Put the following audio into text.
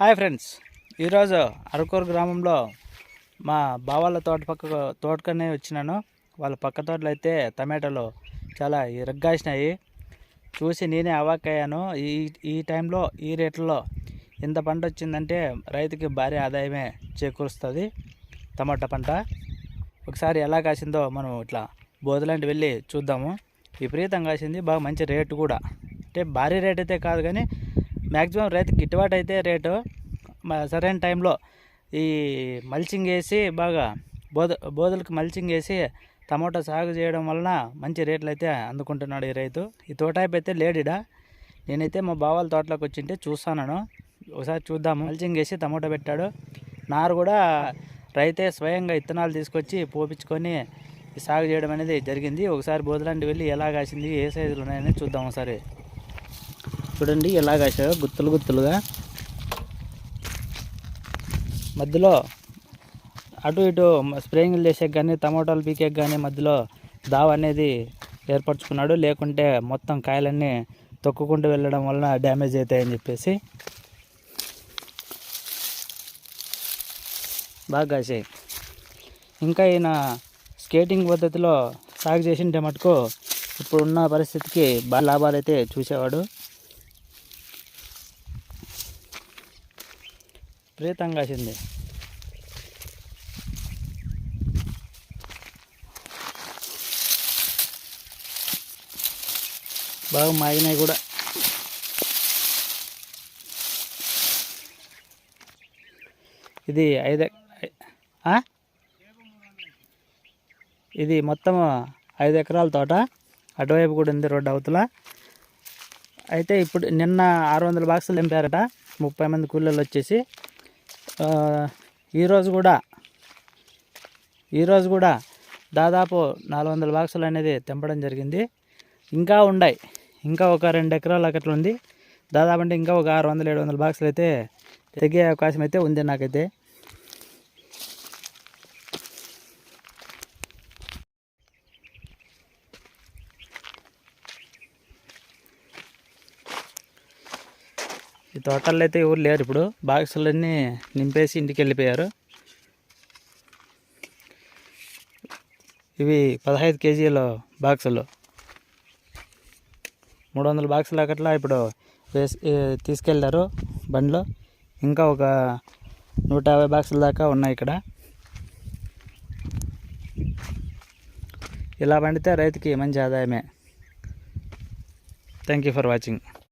Hi friends. ఈరోజు అరకూరు గ్రామంలో మా బావాళ్ళ తోట పక్క తోటకనే వచ్చినాను. వాళ్ళ పక్క తోటలో అయితే టమాటాలు చాలా ఇరగ్గాసినాయి. చూసి నేనే అవాక్కయ్యాను. ఈ ఈ టైంలో ఈ రేట్లలో ఇంత పంట వచ్చిందంటే రైతుకి భారీ ఆదాయమే చేకూరుస్తుంది. టమాటా పంట ఒకసారి ఎలా కాసిందో మనం ఇట్లా బోధలాంటి వెళ్ళి చూద్దాము. విపరీతం కాసింది. బాగా మంచి రేటు కూడా. అంటే భారీ రేట్ అయితే కాదు కానీ మ్యాక్సిమం రైతుకి గిట్టుబాటు అయితే రేటు సరైన టైంలో ఈ మల్చింగ్ వేసి బాగా బోధ బోధలకు మల్చింగ్ వేసి టమోటా సాగు చేయడం వలన మంచి రేట్లు అయితే అందుకుంటున్నాడు ఈ రైతు. ఈ తోటాయిపు అయితే లేడిడా? నేనైతే మా బావాల తోటలోకి వచ్చింటే చూస్తాను ఒకసారి చూద్దాము. మల్చింగ్ వేసి టమోటా పెట్టాడు. నారు కూడా రైతే స్వయంగా ఇత్తనాలు తీసుకొచ్చి పోపించుకొని సాగు చేయడం అనేది జరిగింది. ఒకసారి బోధలాంటి వెళ్ళి ఎలా కాసింది ఏ సైజులు ఉన్నాయని చూద్దాం ఒకసారి. చూడండి ఎలా కాసాయో గుత్తులు గుత్తులుగా. మధ్యలో అటు ఇటు స్ప్రేయింగ్లు చేసేకి కానీ టమోటాలు పీకేకి కానీ మధ్యలో దావ అనేది ఏర్పరచుకున్నాడు. లేకుంటే మొత్తం కాయలన్నీ తొక్కుకుంటూ వెళ్ళడం వలన డ్యామేజ్ అవుతాయని చెప్పేసి బాగా కాసాయి ఇంకా ఈయన స్కేటింగ్ పద్ధతిలో సాగు చేసింటే మటుకు ఇప్పుడున్న పరిస్థితికి బాగా లాభాలు అయితే చూసేవాడు. ప్రీతం కాసింది బాగా మాగినాయి కూడా. ఇది ఐదు ఇది మొత్తం ఐదు ఎకరాల తోట. అటువైపు కూడా ఉంది రోడ్డు అవతల. అయితే ఇప్పుడు నిన్న ఆరు వందల బాక్సులు నింపారట ముప్పై మంది కూలీలు వచ్చేసి ఈరోజు కూడా ఈరోజు కూడా దాదాపు నాలుగు వందల బాక్సులు అనేది తెంపడం జరిగింది. ఇంకా ఉన్నాయి. ఇంకా ఒక రెండు ఎకరాల అట్లా ఉంది. దాదాపు అంటే ఇంకా ఒక ఆరు వందల ఏడు వందల బాక్సులు అయితే తెగే అవకాశం అయితే ఉంది నాకైతే. ఈ తోటల్లో అయితే ఎవరు లేరు ఇప్పుడు. బాక్సులన్నీ నింపేసి ఇంటికి వెళ్ళిపోయారు ఇవి పదహైదు కేజీల బాక్సులు. మూడు వందల బాక్సులు అక్కట్లా ఇప్పుడు వేసి తీసుకెళ్ళారు తీసుకెళ్ళారు బండిలో. ఇంకా ఒక నూట యాభై బాక్సుల దాకా ఉన్నాయి ఇక్కడ. ఇలా పండితే రైతుకి మంచి ఆదాయమే. Thank you for watching